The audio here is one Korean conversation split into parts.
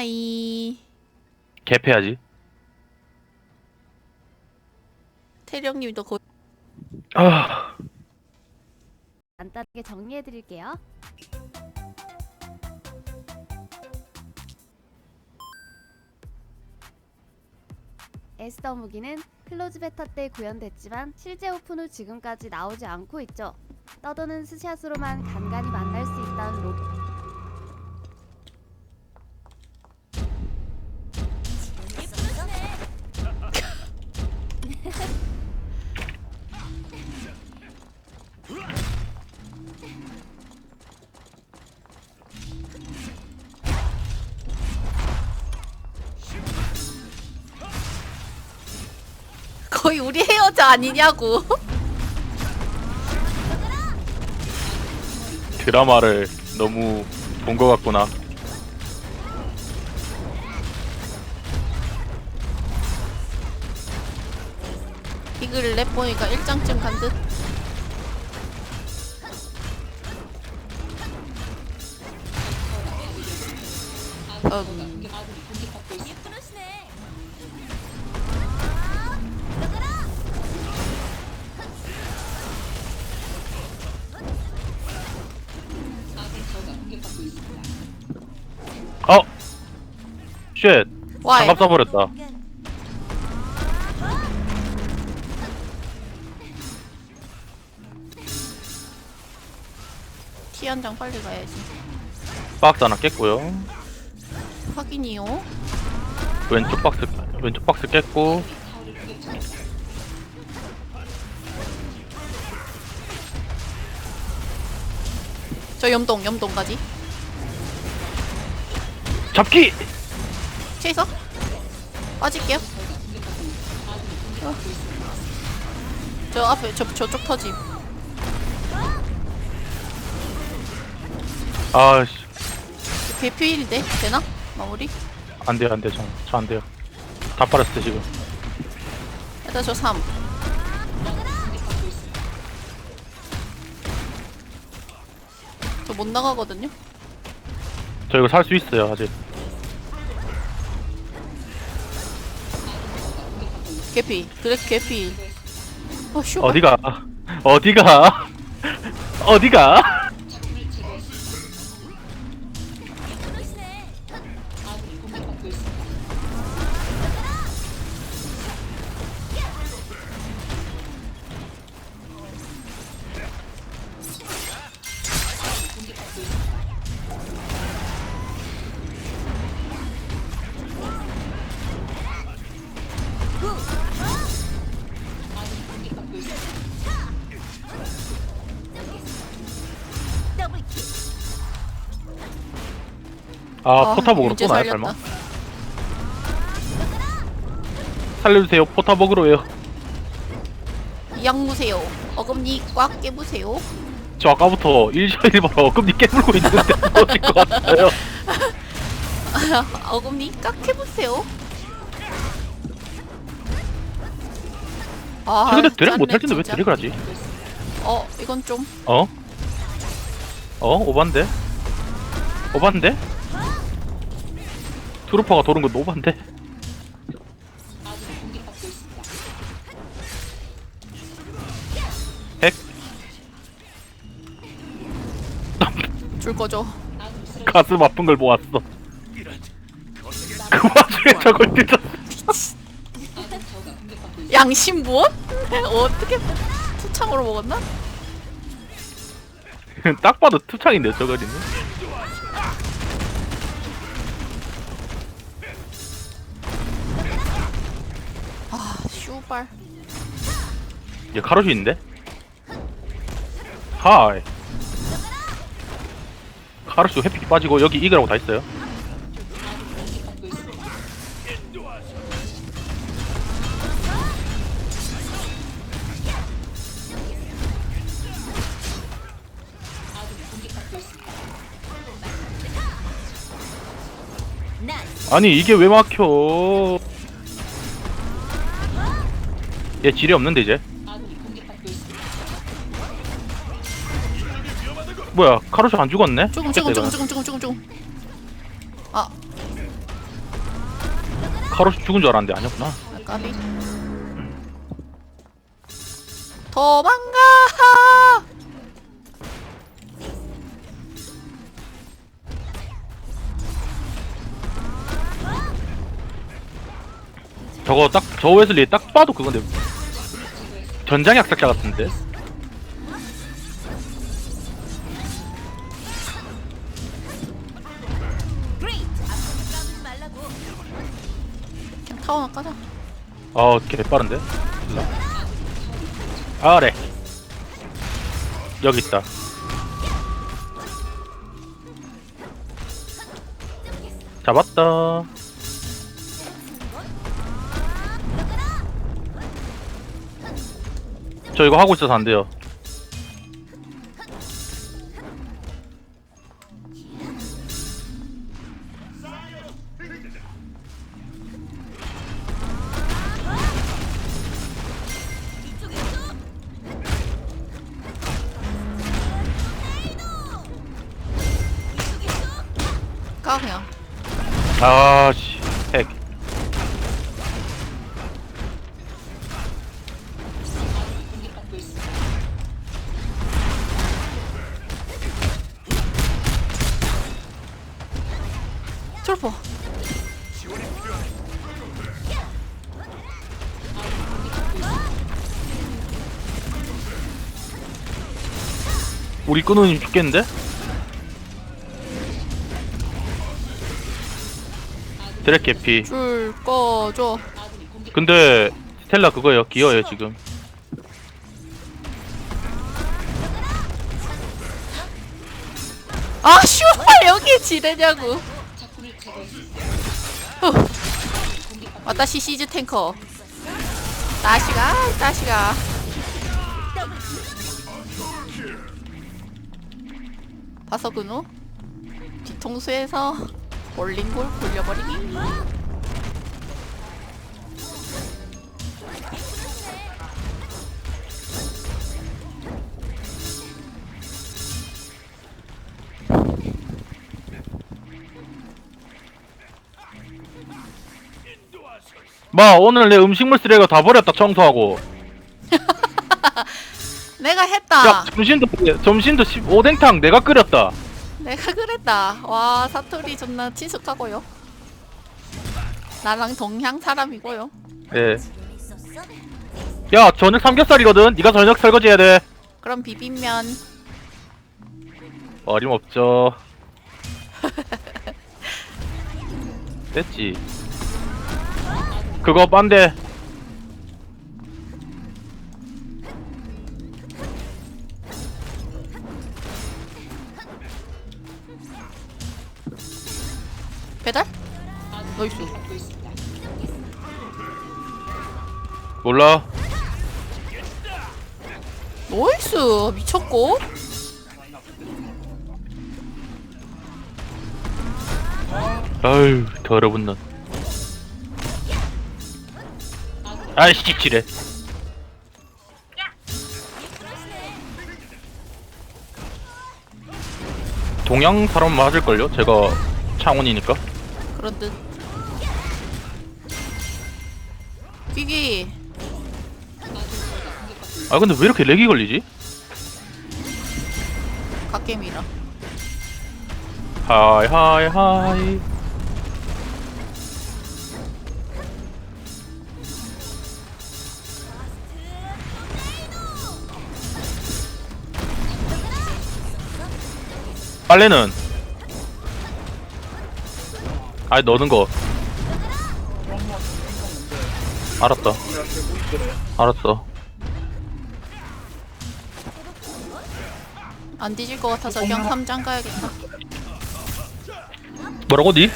야이 개패야지. 태령님도 거 아, 간단하게 정리해 드릴게요. 에스더 무기는 클로즈 베타 때 구현됐지만 실제 오픈 후 지금까지 나오지 않고 있죠. 떠도는 스샷으로만 간간히 만날 수 있다는 로... 거의 우리 헤어져 아니냐고. 드라마를 너무 본 것 같구나. 이글 랩 보니까 일장쯤 간듯. 음, 어, 쉣, 와이 장갑 써버렸다. 티 한 장 빨리 가야지 박스 하나 깼고요. 확인이요 왼쪽 박스 왼쪽 박스 깼고 저 염동 염동까지 잡기. 체이서 빠질게요 어. 저 앞에 저 저쪽 터짐 아씨, 개피일인데 되나 마무리 안 돼요, 안 돼, 저, 저 안 돼요. 다 빨았어 지금. 일단 저 3. 저 못 나가거든요. 저 이거 살 수 있어요 아직. 개피. 그래 개피. 어 쇼. 어디가? 어디가? 어디가? 아, 포타복으로 윤재 또 나요 살렸다. 설마? 살려주세요 포타복으로요. 양 무세요. 어금니 꽉 깨부세요. 저 아까부터 일시일바로 어금니 깨물고 있는데 어질 것 같아요. 어금니 꽉 깨부세요. 아, 근데 드랙 못할 텐데 왜. 드랙을 하지? 어, 이건 좀 어? 어? 오반데? 오반데? 트루퍼가 도는 건 오반데? 핵? 줄 거죠. 가슴 아픈 걸 모았어 그 와중에 저걸 뜯어 양심 무엇? 어떻게 투창으로 먹었나? 딱 봐도 투창인데 저거리는 슈발. 얘 카로시 있는데? 하이 카로시 회픽 빠지고 여기 이글하고 다 있어요 아니 이게 왜 막혀 얘 질이 없는데 이제 뭐야 카로시 안 죽었네? 조금 조금. 조금 조금 조금 조금 조금. 아, 카로시 죽은 줄 알았는데 아니었구나 아, 까비. 도망가! 저거 딱 저 웨슬리 딱 봐도 그건데 전장 약삭자 같은데? 그냥 타워 나 까자. 아 개 빠른데? 아래. 여기 있다. 잡았다 저 이거 하고 있어서 안 돼요. 까 그냥. 아 씨. 핵 우리 끄는 죽겠는데? 드랙 개피 줄 꺼줘. 근데 스텔라 그거예요 기어예요 지금 아, 슈발 여기에 지뢰냐고. 후. 왔다시 시즈 탱커. 다시가, 다시가. 봤어 그노? 뒤통수에서 볼링볼 굴려버리기. 마 오늘 내 음식물 쓰레기가 다 버렸다 청소하고 내가 했다. 야 점심도 점심도 15댕탕 내가 끓였다 내가 그랬다. 와 사투리 존나 친숙하고요. 나랑 동향 사람이고요. 예 야 저녁 삼겹살이거든 네가 저녁 설거지 해야 돼 그럼 비빔면 어림없죠 됐지 그거 빤데 아유 더러운 놈 아이씨 지래 동양 사람 맞을걸요? 제가 창원이니까. 그런 듯 귀기 아 근데 왜 이렇게 렉이 걸리지? 갓겜이라. 하이 하이 하이 빨래는 아니 넣는 거 알았다 알았어 안 뒤질 것 같아서 그냥 3장 가야겠다 뭐라고 니?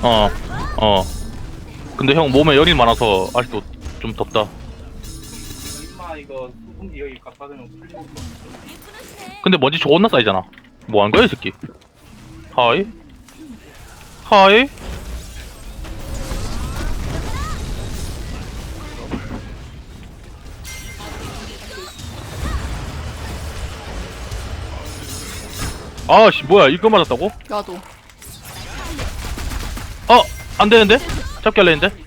어, 어. 근데 형 몸에 열이 많아서 아직도 좀 덥다. 임마 이거 수분기 여기 갖다 대면 풀리는 거 근데 먼지 존나 쌓이잖아. 뭐 한 거야 이 새끼? 하이? 하이? 아씨 뭐야 이거 맞았다고? 야도 어 안 되는데? 잡기 할래 했는데?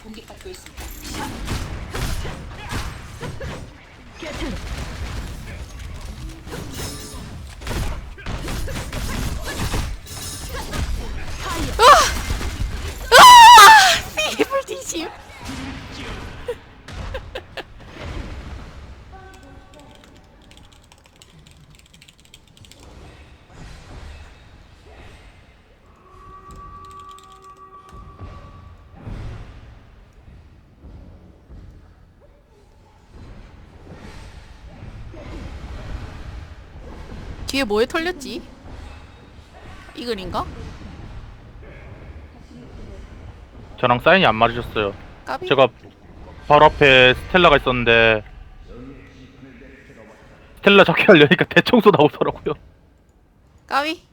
뒤에 뭐에 털렸지? 이글인가? 저랑 사인이 안 맞으셨어요. 까비? 제가 바로 앞에 스텔라가 있었는데 스텔라 잡기 하려니까 대청소 나오더라고요. 까비?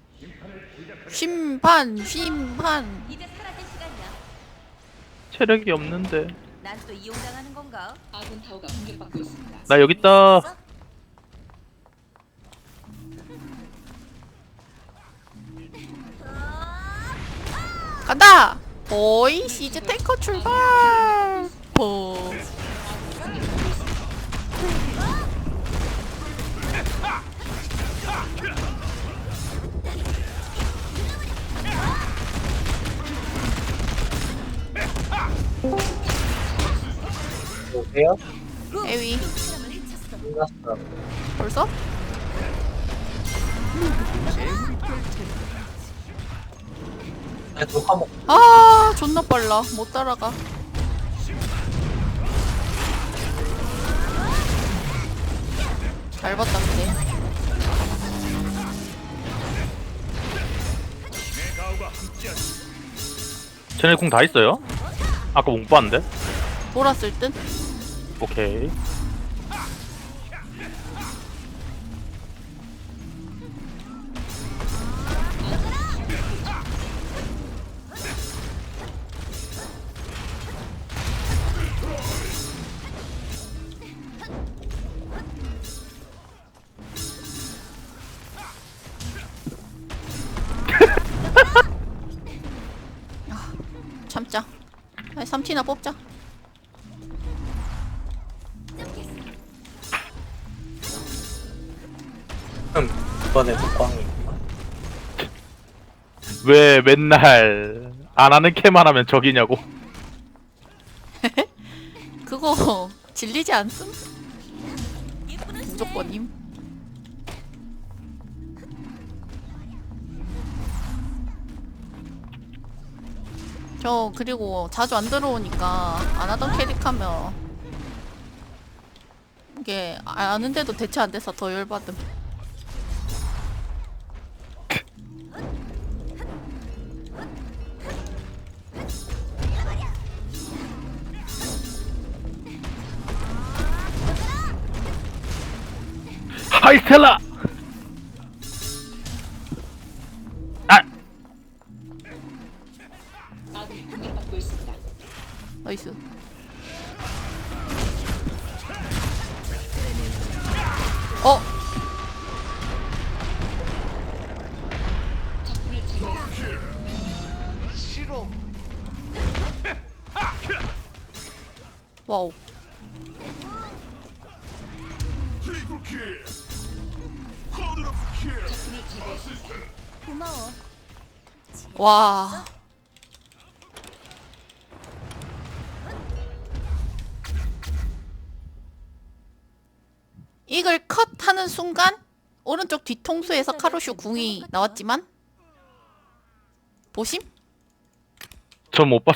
심판 심판 이제 사라질 시간이야. 체력이 없는데. 난 또 이용당하는 건가? 아군 타워가 공격받고 있습니다. 나 여기 있다. 간다! 보이 시즈 탱커 출발! 보. 보세요. 에위 끝났어. 벌써? 그래도 화목. 아 존나 빨라 못 따라가 잘 봤다 근데 쟤네 궁 다 있어요? 아까 못 봤는데. 돌았을 듯? 오케이. 참자 아니 3티나 뽑자 응. 이번에 국광이. 왜 맨날 안 하는 캐만 하면 적이냐고. 그거 질리지 않음? 무조건임 저 그리고 자주 안 들어오니까 안 하던 캐릭 하면 이게 아는데도 대체 안 돼서 더 열받음 하이 스텔라. 나이스 어? 와우. 고마워. 와 이걸 컷 하는 순간 오른쪽 뒤통수에서 카루슈 궁이 나왔지만 보심? 전 못 봤어.